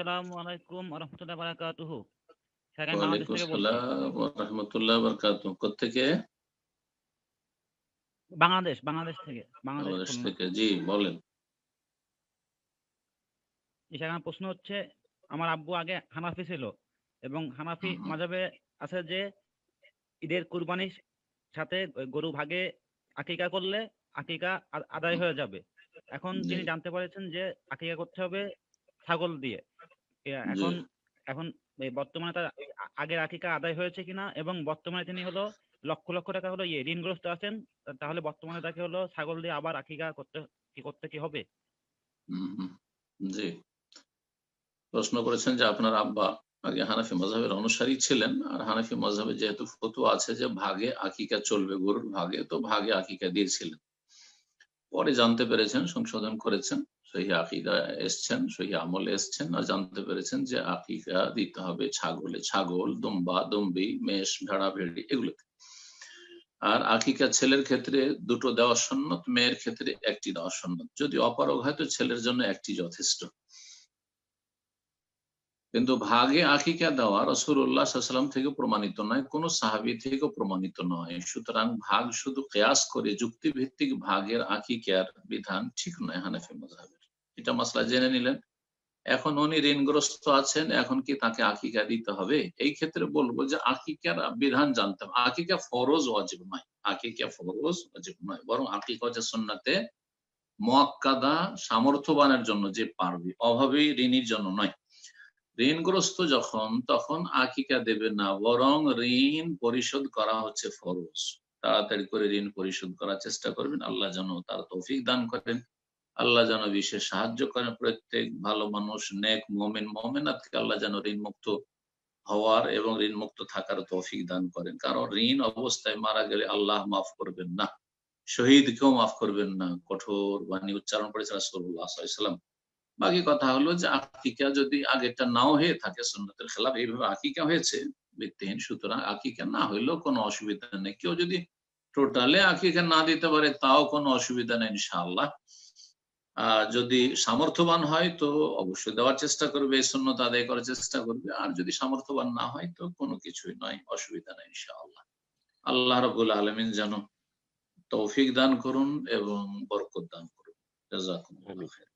আসসালামু আলাইকুম ওয়া রাহমাতুল্লাহি ওয়া বারাকাতুহু স্যার বাংলাদেশ থেকে বলছি। ওয়া রাহমাতুল্লাহি ওয়া বারাকাতুহু কোত্থেকে বাংলাদেশ বাংলাদেশ থেকে বাংলাদেশ বাংলাদেশ থেকে। জি বলেন। জি, প্রশ্ন হচ্ছে আমার আব্বু আগে হানাফি ছিল এবং হানাফি। আছে যে ঈদের কুরবানির সাথে গরু ভাগে আকিকা করলে আকিকা আদায় হয়ে যাবে। এখন তিনি জানতে পেরেছেন যে আকিকা করতে হবে ছাগল দিয়ে। এখন এখন বর্তমানে তার আগের আকিকা আদায় হয়েছে কিনা এবং বর্তমানে তিনি হলো লক্ষ লক্ষ টাকা হলো ইয়ে ঋণগ্রস্ত আছেন তাহলে বর্তমানে তাকে হলো ছাগল দিয়ে আবার আকিকা করতে কি করতে কি হবে। জি। প্রশ্ন করেছেন যে আপনার আব্বা আগে হানাফি মজাহের অনুসারী ছিলেন আর হানাফি মজাবে যেহেতু ফতুয়া আছে যে ভাগে আকিকা চলবে গরুর ভাগে তো ভাগে আকিকা দিয়েছিলেন। পরে জানতে পেরেছেন, সংশোধন করেছেন, সহি আকিদা এসছেন, সহি আমল এসছেন, আর জানতে পেরেছেন যে আকিদা দিতে হবে ছাগলে, ছাগল, দম্বা, দম্বি, মেষ, ভেড়া, ভেড়ি, এগুলোতে। আর আকিকা ছেলের ক্ষেত্রে দুটো দেওয়া সন্ন্যত, মেয়ের ক্ষেত্রে একটি দেওয়া সন্ন্যত। যদি অপারগ হয়, তো ছেলের জন্য একটি যথেষ্ট। কিন্তু ভাগে আকিকা দেওয়া রসুল্লাহ সাল্লাম থেকে প্রমাণিত নয়, কোন সাহাবি থেকেও প্রমাণিত নয়। সুতরাং ভাগ শুধু কেয়াস করে যুক্তি ভিত্তিক ভাগের আকিকার বিধান ঠিক নয় হানাফি মজাহের এটা মশলা জেনে নিলেন। এখন উনি ঋণগ্রস্ত আছেন, এখন কি তাকে আকিকা দিতে হবে? এই ক্ষেত্রে বলব যে আকিকার বিধান জানতে হবে। আকিকা ফরজ অজীব নয়। আকিকা ফরজ অজীব নয়। বরং আকিকা হচ্ছে সন্নাতে মোয়াক্কাদা সামর্থ্যবানের জন্য যে পারবে। অভাবী ঋণীর জন্য নয়। ঋণগ্রস্ত যখন, তখন আকিকা দেবে না, বরং ঋণ পরিশোধ করা হচ্ছে ফরজ। তাড়াতাড়ি করে ঋণ পরিশোধ করার চেষ্টা করবেন। আল্লাহ যেন তার তৌফিক দান করেন। আল্লাহ যেন বিশেষ সাহায্য করেন প্রত্যেক ভালো মানুষ, নেক মোমেন মোমেনাতকে আল্লাহ যেন ঋণ মুক্ত হওয়ার এবং ঋণ মুক্ত থাকার তৌফিক দান করেন। কারণ ঋণ অবস্থায় মারা গেলে আল্লাহ মাফ করবেন না। শহীদকেও মাফ করবেন না। কঠোর বাণী উচ্চারণ করেছেন আলাইহি ওয়াসাল্লাম। বাকি কথা হলো যে আকিকা যদি আগেরটা নাও হয়ে থাকে সুন্নতের খেলাফ, এইভাবে আকিকা হয়েছে ভিত্তিহীন সুতরাং আকিকা না হইলেও কোনো অসুবিধা নেই। কেউ যদি টোটালে আকিকা না দিতে পারে, তাও কোনো অসুবিধা নেই ইনশাআল্লাহ। যদি সামর্থ্যবান হয়, তো অবশ্যই দেওয়ার চেষ্টা করবে, এই সুন্নত আদায় করার চেষ্টা করবে। আর যদি সামর্থ্যবান না হয়, তো কোনো কিছুই নয়, অসুবিধা নেই ইনশাআল্লাহ। আল্লাহ রবুল আলমিন যেন তৌফিক দান করুন এবং বরকত দান করুন। খাইরান।